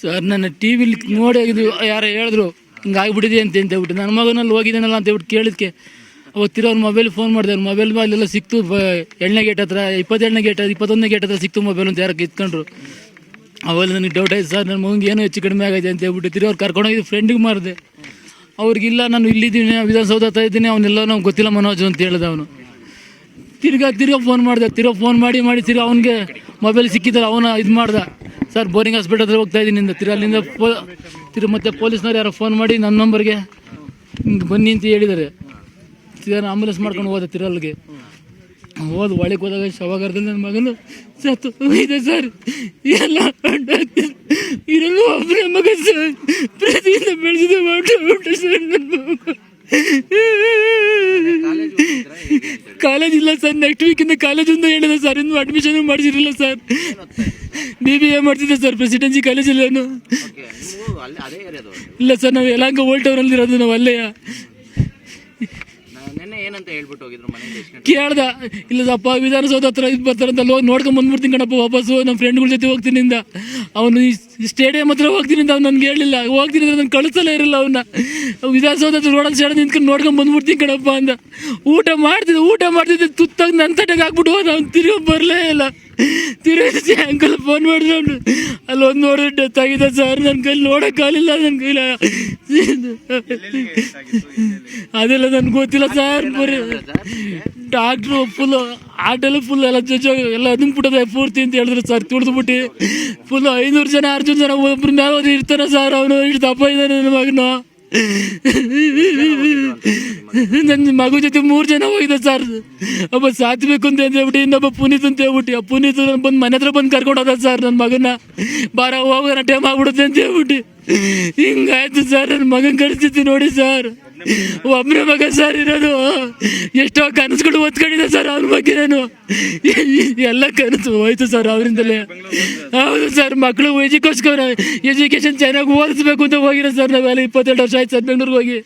Sir, ನನ್ನ T ವಿಲಿ ನೋಡಿ ಇದು ಯಾರೋ ಹೇಳಿದ್ರು ಹಿಂಗೆ ಆಗ್ಬಿಟ್ಟಿದೆ ಅಂತ ಅಂತ ಹೇಳ್ಬಿಟ್ಟು, ನನ್ನ ಮಗನಲ್ಲಿ ಹೋಗಿದ್ದಾನಲ್ಲ ಅಂತ ಹೇಳ್ಬಿಟ್ಟು ಕೇಳಿದ್ಕೆ ಅವತ್ತಿರೋ ಅವ್ನ ಮೊಬೈಲ್ ಫೋನ್ ಮಾಡಿದೆ, ಅವ್ರು ಮೊಬೈಲ್ ಅಲ್ಲೆಲ್ಲ ಸಿಕ್ತು ಎಣ್ಣೆ ಗೇಟ್ ಹತ್ರ ಇಪ್ಪತ್ತೆರಡನೇ ಗೇಟ್ ಇಪ್ಪತ್ತೊಂದನೇ ಗೇಟ್ ಹತ್ರ ಸಿಕ್ತು ಮೊಬೈಲ್ ಅಂತ ಯಾರು ಕಿತ್ಕೊಂಡ್ರು. ಅವೆಲ್ಲ ನನಗೆ ಡೌಟ್ ಆಯ್ತು, ಸರ್, ನನ್ನ ಮಗಂಗೆ ಏನೋ ಹೆಚ್ಚು ಕಡಿಮೆ ಆಗೈತೆ ಅಂತ ಹೇಳ್ಬಿಟ್ಟು ತಿರು ಅವ್ರು ಕರ್ಕೊಂಡೋಗಿದ್ದು ಫ್ರೆಂಡಿಗೆ ಮಾರಿದೆ. ಅವ್ರಿಗಿಲ್ಲ, ನಾನು ಇಲ್ಲಿದ್ದೀನಿ ವಿಧಾನಸೌಧ ಹತ್ರ ಇದ್ದೀನಿ, ಅವನ್ನೆಲ್ಲ ನಮ್ಗೆ ಗೊತ್ತಿಲ್ಲ ಮನೋಜ್ ಅಂತ ಹೇಳ್ದೆ ಅವನು. ತಿರ್ಗಾ ತಿರ್ಗಾ ಫೋನ್ ಮಾಡಿದೆ, ತಿರ್ಗಾ ಫೋನ್ ಮಾಡಿ ಮಾಡಿ, ತಿರ್ಗಾ ಅವನಿಗೆ ಮೊಬೈಲ್ ಸಿಕ್ಕಿದ್ರೆ ಅವನ ಇದು ಮಾಡ್ದ. ಸರ್, ಬೋರಿಂಗ್ ಹಾಸ್ಪಿಟಲ್ ಹೋಗ್ತಾ ಇದ್ದೀನಿ. ಇಂದ ತಿರು ಅಲ್ಲಿಂದ ಪೋ ತಿರು ಮತ್ತೆ ಪೊಲೀಸ್ನವ್ರು ಯಾರೋ ಫೋನ್ ಮಾಡಿ ನನ್ನ ನಂಬರ್ಗೆ ಹಿಂಗೆ ಬನ್ನಿ ಅಂತ ಹೇಳಿದ್ದಾರೆ. ತಿರು ಆಂಬುಲೆನ್ಸ್ ಮಾಡ್ಕೊಂಡು ಹೋದೆ ತಿರಲ್ಗೆ ಹೋದ ಒಳಗೆ ಹೋದಾಗ ಶವಾಗಾರದಲ್ಲಿ ನನ್ನ ಮಗನು ಸತ್ತು ಇದೆ ಸರ್. ಎಲ್ಲ ಇರಲು ಒಬ್ಬರೇ ಮಗ ಸರ್. ಪ್ರತಿಯಿಂದ ಬೆಳೆಸಿದ ಮಾಡ್ಬಿಟ್ಟು ಸರ್ ನನ್ನ ಕಾಲೇಜ್ ಇಲ್ಲ ಸರ್. ನೆಕ್ಸ್ಟ್ ವೀಕಿಂದ ಕಾಲೇಜಿಂದ ಹೇಳಿದೆ ಸರ್. ಇನ್ನು ಅಡ್ಮಿಷನ್ ಮಾಡಿಸಿರಲಿಲ್ಲ ಸರ್. ಬಿ ಬಿ ಎ ಮಾಡ್ತಿದ್ದೆ ಸರ್ ಪ್ರೆಸಿಡೆನ್ಸಿ ಅದೇ ಏರಿಯಾದವರು ಇಲ್ಲ ಸರ್ ನಾವು ಯಲಾಂಗ ಓಲ್ಡ್ ಟೌನಲ್ಲಿ ಇರೋದು ನಾವು ಅಲ್ಲೇ ಕೇಳ್ದ. ಇಲ್ಲ ಅಪ್ಪ ವಿಧಾನಸೌಧ ಹತ್ರ ಇದು ಬರ್ತಾರಂತ ಹೋಗಿ ನೋಡ್ಕೊಂಡ್ ಬಂದ್ಬಿಡ್ತೀನಿ ಕಣಪ್ಪ ವಾಪಸ್ಸು. ನಮ್ಮ ಫ್ರೆಂಡ್ಗಳ ಜೊತೆ ಹೋಗ್ತೀನಿ ಅವನು ಸ್ಟೇಡಿಯಂ ಹತ್ರ ಹೋಗ್ತೀನಿ ಅಂತ ಅವ್ನು ನನ್ಗೆ ಹೇಳಿಲ್ಲ. ಹೋಗ್ತೀನಿ ಅಂದ್ರೆ ನಾನು ಕಳಿಸಲೇ ಇರಲ್ಲ ಅವನ್ನ ವಿಧಾನಸೌಧ ಹತ್ರ ರೋಡಲ್ಲಿ ಸೈಡ್ ನಿಂತ್ಕೊಂಡು ನೋಡ್ಕೊಂಡ್ ಬಂದ್ಬಿಡ್ತೀನಿ ಕಣಪ್ಪ ಅಂತ ಊಟ ಮಾಡ್ತಿದ್ದೆ ಊಟ ಮಾಡ್ತಿದ್ದೆ ತುತ್ತಾಗಿ ನನ್ನ ತಟೆಗೆ ಹಾಕ್ಬಿಟ್ಟು ಹೋದ. ಅವ್ನು ತಿರುಗಿ ಬರಲೇ ಇಲ್ಲ. ತಿರುಗಿ ಅಂಕಲ್ ಫೋನ್ ಮಾಡಿದ್ರು ಅವನು. ಅಲ್ಲಿ ಒಂದು ನೋಡಿದ್ರೆ ಡೆತ್ ಆಗಿದೆ ಸರ್ ನನ್ನ ಕೈಲಿ ನೋಡೋಕ್ಕಾಗಲಿಲ್ಲ ನನ್ನ ಕೈಲಿ. ಅದೆಲ್ಲ ನನ್ಗೆ ಗೊತ್ತಿಲ್ಲ ಸರ್ ಬರೀ ಡಾಕ್ಟ್ರು ಫುಲ್ಲು ಆಟೆಲ್ಲ ಫುಲ್ ಎಲ್ಲ ಜಜ್ಜೋ ಎಲ್ಲ ಅದುಂಬಿಟ್ಟದೆ ಪೂರ್ತಿ ಅಂತ ಹೇಳಿದ್ರು ಸರ್ ತುಳಿದ್ಬಿಟ್ಟು ಫುಲ್ ಐನೂರು ಜನ ಆರು ಜನ ಒಬ್ರು ಮೇಲೆ ಇರ್ತಾನೆ ಸರ್ ಅವನು ಇಷ್ಟು ದಪ್ಪ ಇದ್ದಾನೆ ನನ್ನ ಮಗನು. ನನ್ನ ಮಗು ಜೊತೆ ಮೂರು ಜನ ಹೋಗಿದೆ ಸರ್ ಒಬ್ಬ ಸಾತ್ಬೇಕು ಅಂತ ಹೇಳ್ಬಿಟ್ಟು ಇನ್ನೊಬ್ಬ ಪುನೀತ್ ಅಂತ ಹೇಳ್ಬಿಟ್ಟು, ಆ ಪುನೀತ್ ಬಂದು ಮನೆ ಹತ್ರ ಬಂದು ಕರ್ಕೊಂಡು ಸರ್ ನನ್ನ ಮಗನ ಬಾರ ಹೋಗೋಣ ಟೈಮ್ ಆಗ್ಬಿಡುತ್ತೆ ಅಂತ ಹೇಳ್ಬಿಟ್ಟು. ಹಿಂಗಾಯ್ತು ಸರ್ ನನ್ನ ಮಗನ ಕಳಿಸ್ತಿತ್ತು ನೋಡಿ ಸರ್ ಒಬ್ಬನೇ ಮಗ ಸರ್ ಇರೋದು. ಎಷ್ಟೋ ಕನಸುಗಳು ಒತ್ಕೊಂಡಿದೆ ಸರ್ ಅವ್ರ ಬಗ್ಗೆ ನಾನು. ಎಲ್ಲ ಕನಸು ಹೋಯ್ತು ಸರ್ ಅವರಿಂದಲೇ. ಹೌದು ಸರ್ ಮಕ್ಕಳು ಎಜುಕೋಸ್ಕರ ಎಜುಕೇಶನ್ ಚೆನ್ನಾಗಿ ಓದಿಸ್ಬೇಕು ಅಂತ ಹೋಗಿರೋ ಸರ್ ನಾವೆಲ್ಲ ಇಪ್ಪತ್ತೆರಡು ವರ್ಷ ಆಯ್ತು ಸರ್ ಬೆಂಗಳೂರಿಗೆ ಹೋಗಿ.